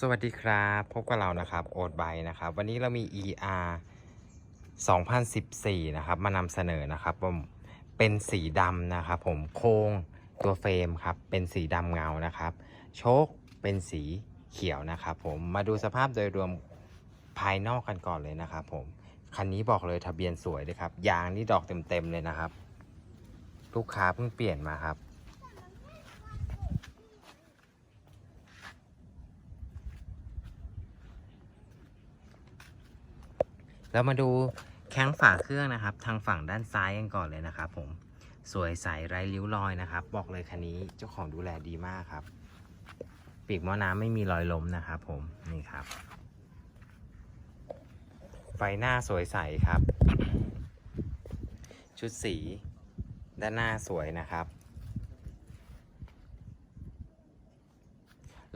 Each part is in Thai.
สวัสดีครับ พบกับเรานะครับโอดไบนะครับ วันนี้เรามี ER 2014 นะครับ มานำเสนอนะครับผมเป็นสีดำนะครับ ผมโครงตัวเฟรมครับ เป็นสีดำเงานะครับ โชคเป็นสีเขียวนะครับ ผมมาดูสภาพโดยรวมภายนอกกันก่อนเลยนะครับผมคันนี้บอกเลยทะเบียนสวยเลยครับ ยางนี่ดอกเต็มๆเลยนะครับ ลูกค้าเพิ่งเปลี่ยนมาครับ เรามาดูแข้งฝาเครื่องนะครับ ทางฝั่งด้านซ้ายกันก่อนเลยนะครับ ผมสวยใสไร้ริ้วรอยนะครับ บอกเลยคันนี้เจ้าของดูแลดีมากครับ ปีกหม้อน้ำไม่มีรอยล้มนะครับ ผมนี่ครับ ไฟหน้าสวยใสครับ ชุดสี ด้านหน้าสวยนะครับ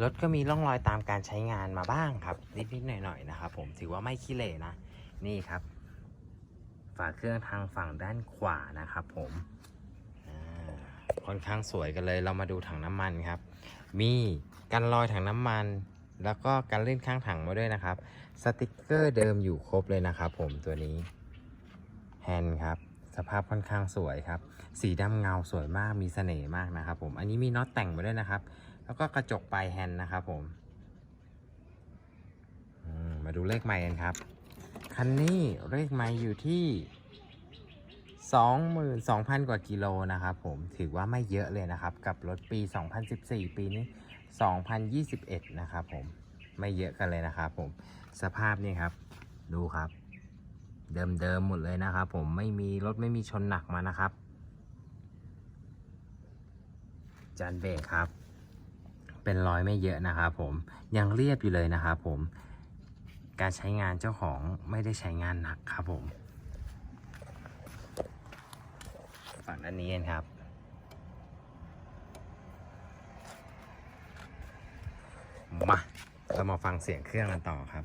รถก็มีร่องรอยตามการใช้งานมาบ้างครับ นิดๆหน่อยๆนะครับผมถือว่าไม่ขี้เหร่นะ นี่ครับ ฝาเครื่องทางฝั่งด้านขวานะครับ ผมค่อนข้างสวยกันเลยเรามาดูถังน้ำมันครับ มีกันรอยถังน้ำมัน แล้วก็การเล่นข้างถังมาด้วยนะครับ สติกเกอร์เดิมอยู่ครบเลยนะครับผมตัวนี้แฮนด์ครับสภาพค่อนข้างสวยครับ สีดำเงาสวยมากมีเสน่ห์มากนะครับ ผมอันนี้มีน็อตแต่งมาด้วยนะครับ แล้วก็กระจกปลายแฮนด์นะครับผมมมาดูเลขใหม่กันครับ คันนี้เลขไมล์อยู่ที่ 22,000 กว่ากิโลนะครับผมถือว่าไม่เยอะเลยนะครับ กับรถปี 2014 ปีนี้ 2021 นะครับผมไม่เยอะกันเลยนะครับผมสภาพนี่ครับ ดูครับ เดิมๆหมดเลยนะครับผมไม่มีรถไม่มีชนหนักมานะครับ จานเบรกครับ เป็นรอยไม่เยอะนะครับผมยังเรียบอยู่เลยนะครับผม การใช้งานเจ้าของไม่ได้ใช้งานหนักครับผม ฝั่งด้านนี้นครับ มา เรามาฟังเสียงเครื่องกันต่อครับ